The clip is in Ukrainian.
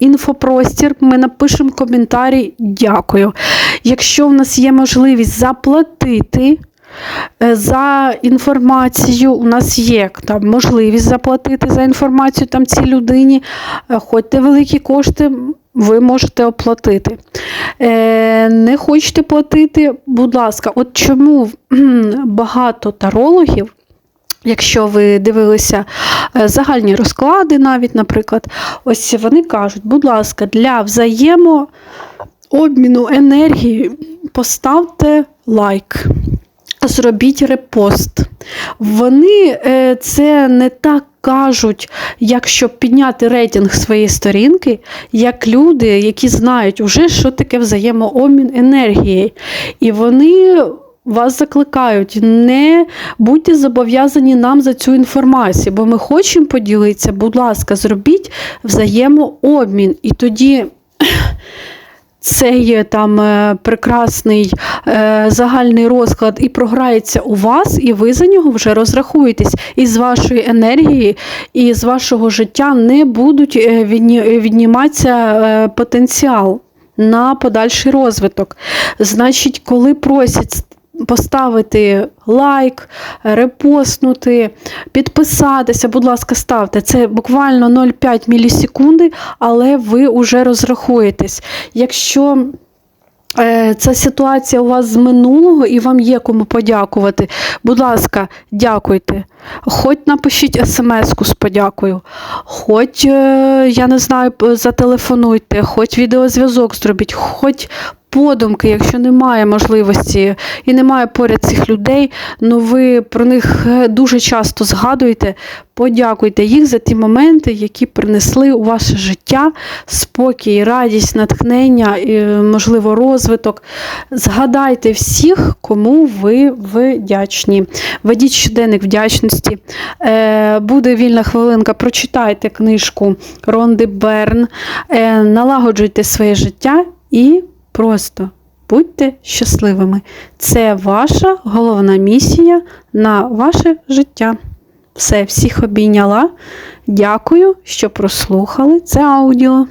інфопростір, ми напишемо коментарі дякую. Якщо в нас є можливість заплатити. е, За інформацію у нас є там можливість заплатити за інформацію там цій людині, е, хоч невеликі кошти ви можете оплатити. Е, не хочете платити, будь ласка, от чому багато тарологів Якщо ви дивилися е, загальні розклади, навіть, наприклад, ось вони кажуть, будь ласка, для взаємообміну енергії поставте лайк, зробіть репост. Вони е, це не так кажуть, як щоб підняти рейтинг своєї сторінки, як люди, які знають уже, що таке взаємообмін енергії. І вони вас закликають, не будьте зобов'язані нам за цю інформацію, бо ми хочемо поділитися, будь ласка, зробіть взаємообмін. І тоді цей там е, прекрасний е, загальний розклад і програється у вас, і ви за нього вже розрахуєтесь. І з вашої енергії, і з вашого життя не будуть е, відніматися е, потенціал на подальший розвиток. Значить, коли просять поставити лайк, репостнути, підписатися, будь ласка, ставте. Це буквально 0,5 мілісекунди, але ви вже розрахуєтесь. Якщо е, ця ситуація у вас з минулого і вам є кому подякувати, будь ласка, дякуйте. Хоч напишіть смс-ку з подякою, хоч, е, я не знаю, зателефонуйте, хоч відеозв'язок зробіть, хоч подумки, якщо немає можливості і немає поряд цих людей, ну ви про них е, дуже часто згадуєте, подякуйте їх за ті моменти, які принесли у ваше життя спокій, радість, натхнення, і, можливо, розвиток. Згадайте всіх, кому ви вдячні. Ведіть щоденник вдячності. Е, Буде вільна хвилинка, прочитайте книжку Ронди Берн, е, налагоджуйте своє життя і просто будьте щасливими. Це ваша головна місія на ваше життя. Все, всіх обійняла. Дякую, що прослухали це аудіо.